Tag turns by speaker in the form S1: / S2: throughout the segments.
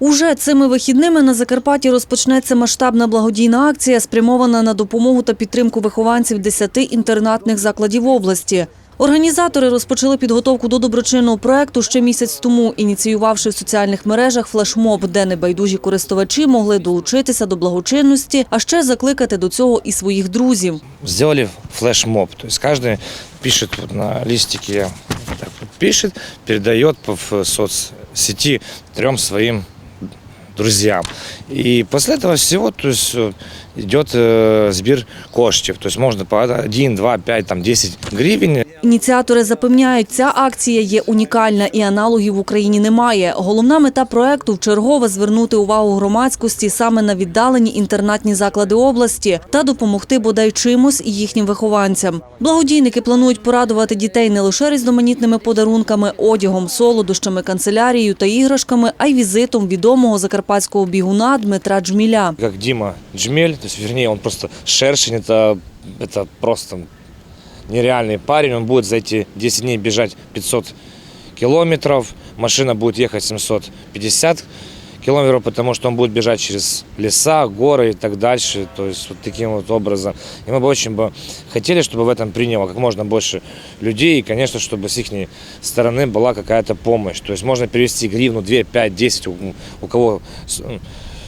S1: Уже цими вихідними на Закарпатті розпочнеться масштабна благодійна акція, спрямована на допомогу та підтримку вихованців 10 інтернатних закладів області. Організатори розпочали підготовку до доброчинного проекту ще місяць тому, ініціювавши в соціальних мережах флешмоб, де небайдужі користувачі могли долучитися до благочинності, а ще закликати до цього і своїх друзів.
S2: сделали флешмоб. То есть каждый пишет вот на листике, вот так пишет, по в соцсети трем своим друзьям. И после этого всего то есть, э, идет э, сбір коштів. То есть можно по 1, 2, 5, там, 10 гривен
S1: Ініціатори запевняють, ця акція є унікальна і аналогів в Україні немає. Головна мета проекту вчергове звернути увагу громадськості саме на віддалені інтернатні заклади області та допомогти бодай чимось і їхнім вихованцям. Благодійники планують порадувати дітей не лише різноманітними подарунками, одягом, солодощами, канцелярією та іграшками, а й візитом відомого закарпатського бігуна Дмитра Джміля.
S2: как Дима Джмель, то есть, вернее, он просто шершень, это, это просто нереальный парень, он будет за эти 10 дней бежать 500 километров, машина будет ехать 750 километров, потому что он будет бежать через леса, горы и так дальше, то есть вот таким вот образом. И мы бы очень бы хотели, чтобы в этом приняло как можно больше людей, и, конечно, чтобы с их стороны была какая-то помощь. То есть можно перевести гривну 2, 5, 10, у, у кого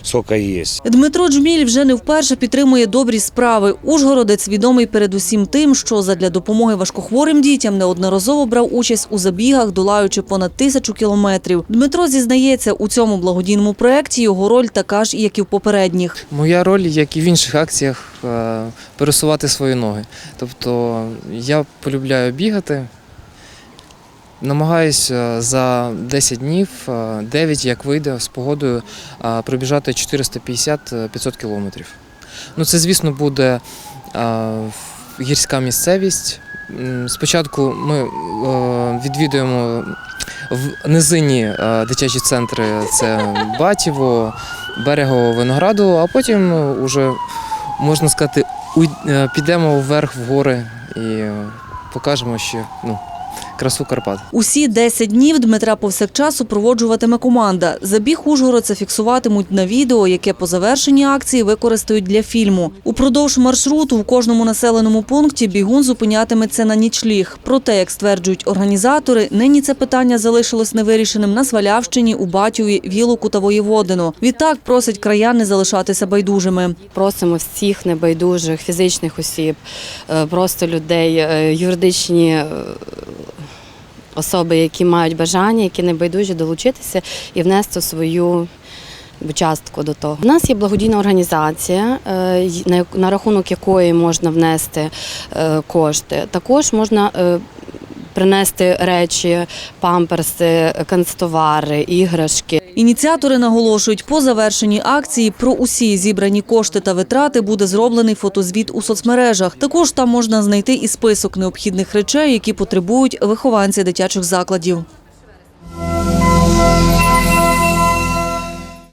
S2: с- м, сколько есть.
S1: Дмитро Джміль вже не вперше підтримує добрі справи. Ужгородець відомий передусім тим, що задля допомоги важкохворим дітям неодноразово брав участь у забігах, долаючи понад тисячу кілометрів. Дмитро зізнається, у цьому благодійному проєкті його роль така ж, як і в попередніх.
S3: Моя роль, як і в інших акціях, е, пересувати свої ноги. Тобто я полюбляю бігати. Намагаюся за 10 днів, е, 9, як вийде, з погодою е, пробіжати 450-500 кілометрів. Ну, це, звісно, буде е, гірська місцевість. Спочатку ми е, відвідуємо в низині е, дитячі центри це Батіво, Берегово, Винограду, а потім е, уже, можна сказати, е, підемо вверх в гори і е, покажемо ще ну, красу Карпат.
S1: Усі 10 днів Дмитра повсякчас супроводжуватиме команда. Забіг Ужгородця фіксуватимуть на відео, яке по завершенні акції використають для фільму. Упродовж маршруту в кожному населеному пункті бігун зупинятиметься на нічліг. Проте, як стверджують організатори, нині це питання залишилось невирішеним на Свалявщині, у Батюві, Вілоку та Воєводину. Відтак просить краян не залишатися байдужими.
S4: Просимо всіх небайдужих фізичних осіб, е, просто людей, е, юридичні е, особи, які мають бажання, які небайдужі долучитися і внести свою. Частку до того. У нас є благодійна організація, е, на рахунок якої можна внести е, кошти. Також можна е, принести речі, памперси, канцтовари, іграшки.
S1: Ініціатори наголошують, по завершенні акції про усі зібрані кошти та витрати буде зроблений фотозвіт у соцмережах. Також там можна знайти і список необхідних речей, які потребують вихованці дитячих закладів.